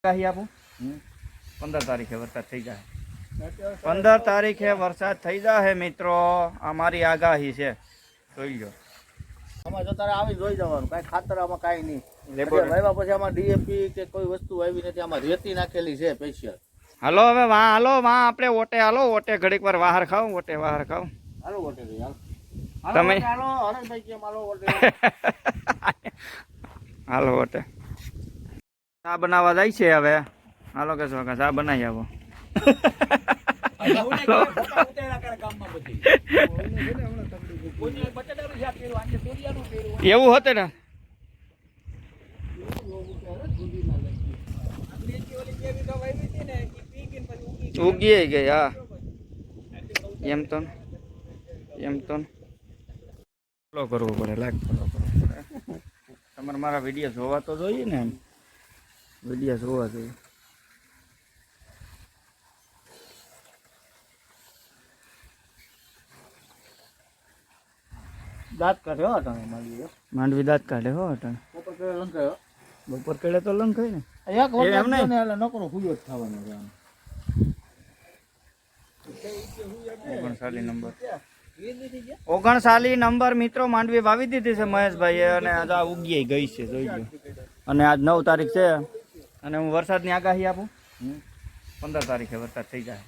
આગાહી આપું? પંદર તારીખે વરસાદ થઈ જાય. પંદર તારીખે વરસાદ થઈ જાય મિત્રો. અમારી આગાહી છે. જોઈ લો આમાં જો તારે આવી જોઈ જવાનું. કાંઈ ખાતર આમાં કાંઈ નહીં. વાવ્યા પછી આમાં ડીએપી કે કોઈ વસ્તુ આવી નથી આમાં રેતી નાખેલી છે સ્પેશિયલ હાલો હવે વાહ હાલો વાહ આપણે ઓટે હાલો ઓટે ઘડીક વાર વાહર ખાવ ઓટે વાહર ખાવ હાલો હાલો. તમે- હાલો વોટે હાલો ઓટે ચા બનાવવા જાય છે હવે. હાલો કે શું ચા બનાવી આવો. એવું હતું ને? ઉગી ગઈ હા. એમ તો. એમ તો. ફોલો કરવો પડે લાઈક ફોલો કરવો પડે. તમારે મારા વીડિયો જોવા તો જોઈએ ને એમ. વીડિયો જોવા જોઈએ દાંત કાઢ્યો હો તમે મારી માંડવી દાંત કાઢે હો અટાણે બપોર કે લંકાયો બપોર કેળે તો લંકાય ને એક વખત એમ નહીં. એટલે નકરો હુયો જ થવાનો છે આમ. ઓગણસાલી નંબર ઓગણસાલી નંબર મિત્રો માંડવી વાવી દીધી છે મહેશભાઈએ અને આજ આ ઉગી ગઈ છે જોઈ ગયું અને આજ નવ તારીખ છે. અને હું વરસાદની આગાહી આપું? પંદર તારીખે વરસાદ થઈ જાય.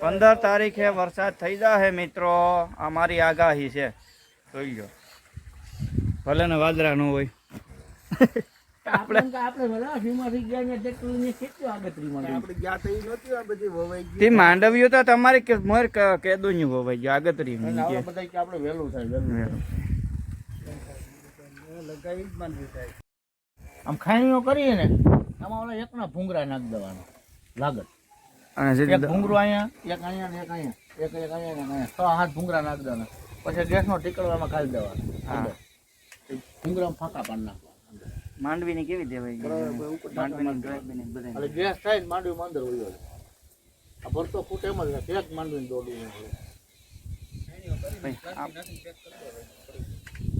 પંદર તારીખે વરસાદ થઈ જાય મિત્રો. આ મારી આગાહી છે. જોઈ લો. ભલે ને વાદરા ન હોય. આપણે આપણે બધા ભીમાથી ગયા ને ટ્રેક્ટર ને કેટલું આગતરી માં આપણે ગયા તો ઈ નહોતી આ બધી વવાઈ ગઈ. તે માંડવ્યું તો તમારી કે મોર કેદું હોવાય ગયું આગતરી આપણે આપણે વહેલું થાય વહેલું આમ ખાણીઓ કરીએ ને આમાં ઓલા એકના ભૂંગરા નાખી દેવાના. લાગત. અને એક ભૂંગરું અહીંયા એક અહીંયા ને એક અહીંયા એક એક અહીંયા ને અહીંયા. છ હાથ ભૂંગરા નાખી દેવાના. પછી ગેસનો ટીકડવામાં ખાલી દેવાના. ભૂંગરામાં ફાંકા પાડી નાખવાના. માંડવી ની કેવી દેવાય? ગેસ થાય ને માંડવીમાં અંદર હોય આ ભરતો ફૂટ એમ જ નથી. એક માંડવીને દોડી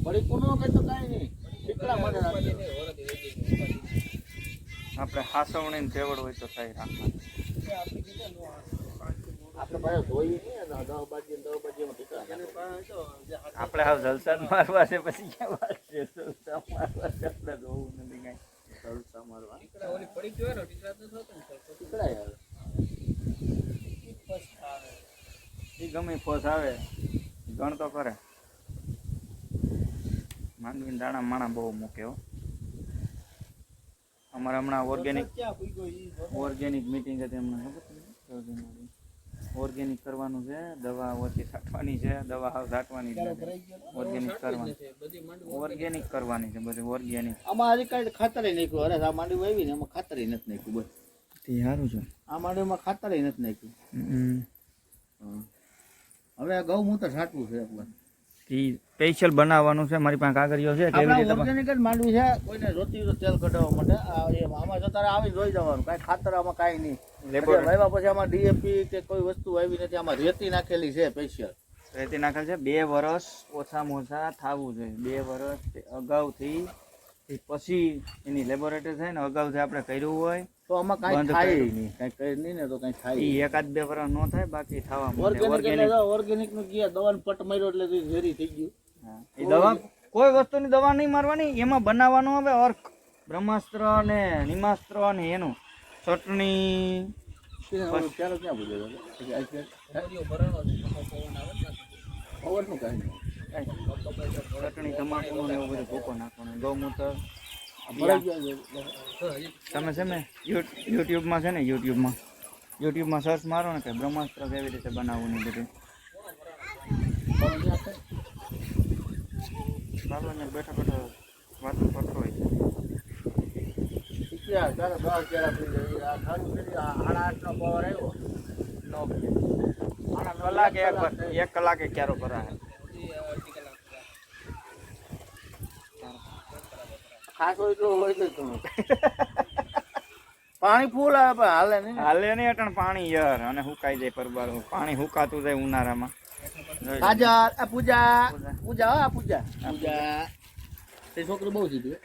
પડી કુનો કઈ તો કાંઈ નહીં. ટીકડા માટે રાખે આપણે હાસવણી ને તેવડ હોય તો થાય રાખવા આપણે હાવ જલસા મારવા છે પછી ક્યાં વાત છે જલસા મારવા છે આપણે જોવું નથી કાંઈ. જલસા મારવા. એ ગમે ફોસ આવે. ગણ તો કરે. માંડવી દાણા માણા બહુ મૂકે હો. અમારે હમણાં ઓર્ગેનિક ઓર્ગેનિક મીટિંગ હતી હમણાં ખબર ઓર્ગેનિક કરવાનું છે દવા ઓછી છાંટવાની છે દવા હાવ છાંટવાની છે ઓર્ગેનિક કરવાની. ઓર્ગેનિક કરવાની છે બધી ઓર્ગેનિક આમાં આજે કાંઈ ખાતર નાખ્યું અરે આ માંડવી વાવી ને એમાં ખાતર નથી નાખ્યું બસ. તે સારું છે. આ માંડવીમાં ખાતર નથી નાખ્યું. હવે આ ગૌમૂત્ર છાંટવું છે એકવાર ઈ સ્પેશિયલ બનાવવાનું છે મારી પાસે કાગળિયો છે કેવી રીતે ઓર્ગેનિક જ માંડવી છે. કોઈને જોતી હોય તેલ કઢાવવા માટે. આમાં જો તારે આવી જોઈ જવાનું. કાંઈ ખાતર આમાં કાંઈ નહીં. લેબર વાવ્યા પછી આમાં ડીએપી કે કોઈ વસ્તુ આવી નથી આમાં રેતી નાખેલી છે સ્પેશિયલ રેતી નાખેલ છે. બે વર્ષ ઓછામાં ઓછા થવું જોઈએ. બે વર્ષ અગાઉથી પછી એની લેબોરેટરી થાય ને અગાઉથી આપણે કર્યું હોય તો આમાં કાંઈ થાય નહીં. કાંઈ કરી નહીં ને તો કાંઈ થાય એ એકાદ બે વર્ષ ન થાય બાકી થવા ઓર્ગેનિક ઓર્ગેનિક એટલે ઓર્ગેનિકનું ગયા દવાનો પટ માર્યો એટલે તો ઝેરી થઈ ગયું. એ દવા કોઈ વસ્તુની દવા નહીં મારવાની એમાં બનાવવાનું હવે અર્ક. બ્રહ્માસ્ત્ર ને નિમાસ્ત્ર ને એનું. ચટણી. ક્યાં બોલ્યો પવનનું કાંઈ ચટણી તમાકુ ને એવું બધું ભૂકો નાખવાનું. ગૌમૂત્ર. તમે છે ને યુટ્યુબમાં છે ને યુટ્યુબમાં યુટ્યુબમાં સર્ચ મારો ને કે બ્રહ્માસ્ત્ર કેવી રીતે બનાવવું ને બધું. ચાલો ને બેઠા બેઠા વાતો કરતો હોય. દસ આ કરી, આઠનો power આવ્યો. નો. કલાકે એક કલાક ક્યારો કરાય ખાસ હોય તો હોય તો ઘણું પાણી ફૂલ આવે પણ હાલે નહીં હાલે નહીં અટણ પાણી યાર અને હુકાઈ જાય પરબાર. પાણી હુકાતું જાય ઉનાળામાં. હાજર આ પૂજા પૂજા. આ પૂજા. પૂજા. તે છોકરું બહુ જીધું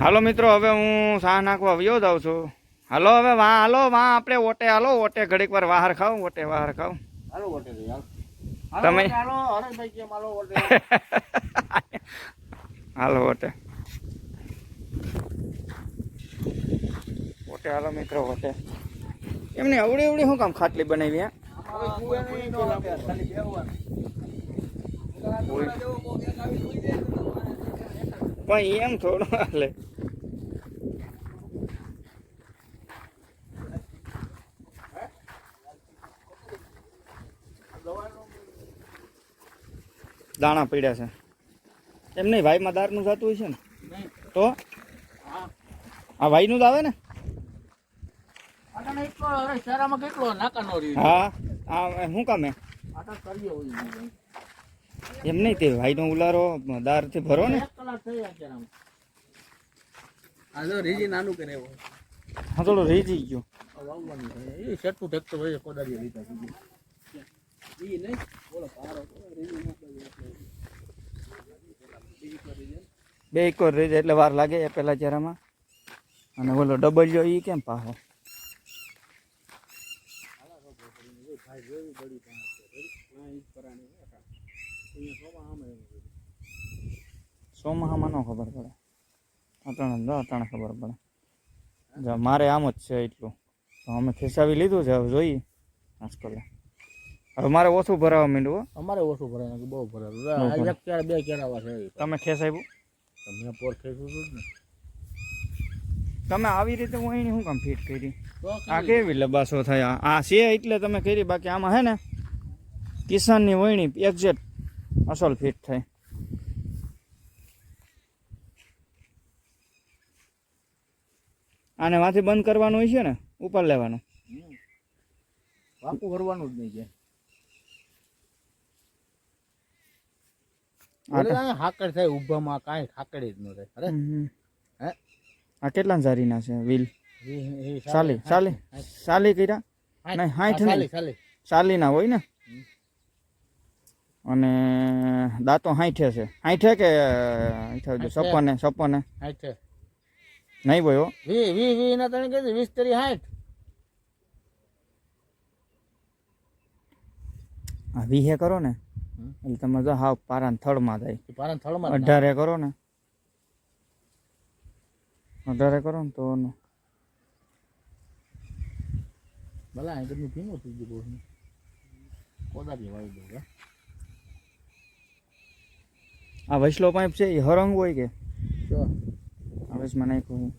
હાલો મિત્રો હવે હું સાહ નાખવા આવ્યો જ છું. હાલો હવે વાહ હાલો વાહ આપણે ઓટે હાલો ઓટે ઘડીક વાર વાહર ખાવ ઓટે વાહર ખાવ હાલો ઓટે તમે- હાલો. હાલો ઓટે હાલો ઓટે ઓટે હાલો. મિત્રો ઓટે એમને અવડી અવડી શું કામ ખાટલી બનાવી પણ એમ થોડું હાલે. દાણા પડ્યા છે. એમ નહીં ભાઈમાં દારનું જતું હોય છે ને? તો? આ ભાઈનું જ આવે ને? હા શું કામે એમ નહીં તે ભાઈનો ઉલારો દારથી ભરો ને? નાનું કરે હા થોડો રીજી ગયો. એ સેટું ટ્રેક્ટર હોય કોદાળી લીધા સીધી ઈ નહીં બોલો પારો બે એકર રહી જાય એટલે વાર લાગે એ પેલાજરામાં અને ઓલો ડબલ્યો ઈ કેમ પાહો? સોમાહામાં ન ખબર પડે. અટાણે અટાણે ખબર પડે. જો મારે આમ જ છે એટલું. તો અમે ખેસાવી લીધું છે, હવે જોઈએ. આજકાલ હવે મારે ઓછું ભરાવા માંડ્યું અમારે ઓછું ભરાય કે બહુ ભરાય. એક ક્યારે બે કેરાવા છે તમે ખેસાવ્યું તમને પોર ખેસું છું ને? તમે આવી રીતે હું અહીં શું કામ ફિટ કરી? આ કેવી લબાસો થયા? આ છે એટલે તમે કરી બાકી આમાં હે ને કિસાનની વહીણી એક્ઝેક્ટ અસલ ફિટ થાય. આને માંથી બંધ કરવાનું હોય છે ને ઉપર લેવાનું. બાપુ ભરવાનું જ નહીં છે હાકડ થાય ઊભામાં કાંઈ ખાકડી જ ન થાય. અરે હે? આ કેટલા જારીના છે વ્હીલ સાલી સાલી સાલી કર્યા? નહીં, હાઠ નહીં. સાલી સાલી. સાલીના હોય ને? અને દાંતો હાઠે છે. હાઠે કે સપને સપને? હાઠ નહીં ભાઈ હો. વી વી વી ના તને કીધું વીસ તરી હાઠ વી વીહે કરો ને. એટલે તમે જો હાવ પારાને થળમાં ઈ પારાને થળમાં અઢારે કરો ને. અઢારે કરો ને તો ભલે અહીં બધું ભીનું થઈ ગયું બહુ કોદાળી વાળી દઉં આ વૈસલો પાઇપ છે એ હરંગ હોય કે? આ વૈસમાં નાખ્યું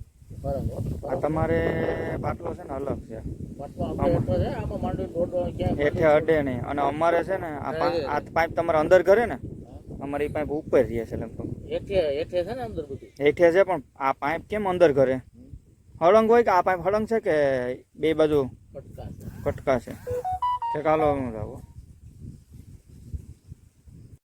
આ તમારે પાટલો છે ને અલગ છે. હેઠે અડે નહીં. અને અમારે છે ને આ પાઇપ તમારે અંદર કરે ને અમારી પાઇપ ઉપર રહે છે લગભગ. હેઠે હેઠે છે ને અંદર બધું? હેઠે છે પણ આ પાઇપ કેમ અંદર કરે હળંગ હોય કે આ પાઇપ હળંગ છે કે બે બાજુ પટકા છે. કટકા છે? હું જાવ